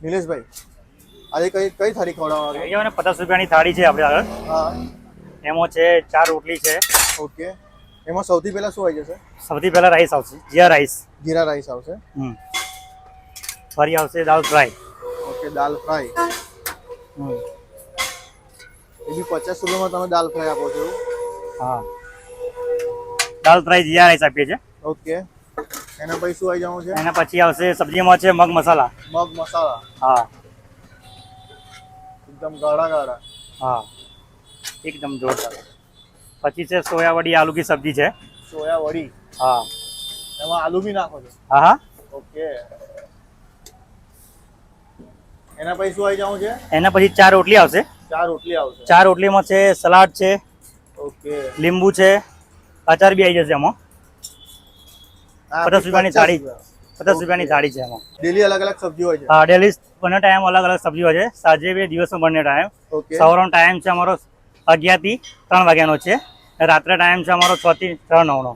નિલેશભાઈ આજે કઈ કઈ થાળી ખવડાવવા મને પચાસ રૂપિયાની થાળી છે આપણે આગળ. હા. એમાં છે ચાર રોટલી છે. ઓકે. એમાં સૌથી પહેલા શું આવી જશે? સૌથી પહેલા રાઈસ આવશે. જીરા રાઈસ જીરા રાઈસ આવશે. હમ. ફરી આવશે dal fry okay dal fry hmm. એ બી પચાસ રૂપિયામાં તમે દાલ ફ્રાય આપો છો હા. દાળ ફ્રાય જીરા રાઈસ આપીએ છીએ. ઓકે. એના પછી શું આવી જવાનું છે? એના પછી આવશે સબ્જીમાં છે મગ મસાલા. મગ મસાલા. હા. એકદમ ગાઢા ગાઢા. હા. એકદમ જોરદાર. પછી છે સોયા વડી આલુ કી સબ્જી છે. સોયા વડી. હા. એમાં આલુ બી નાખો છો? હા હા. ઓકે. એના પછી શું આવી જવાનું છે? એના પછી ચાર રોટલી આવશે. ચાર રોટલી આવશે. ચાર રોટલીમાં છે સલાડ છે ઓકે. લીંબુ છે અચાર બી આવી જશે એમાં પચાસ રૂપિયાની થાળી. પચાસ રૂપિયાની થાળી છે એમાં. ડેલી અલગ અલગ સબ્જી હોય છે. હા ડેલી બંને ટાઈમ અલગ અલગ સબ્જી હોય છે. સાંજે બે દિવસનો બંને ટાઈમ સવારનો ટાઈમ છે અમારો અગિયારથી ત્રણ વાગ્યાનો છે. રાત્રે ટાઈમ છે અમારો છ થી ત્રણ નવનો.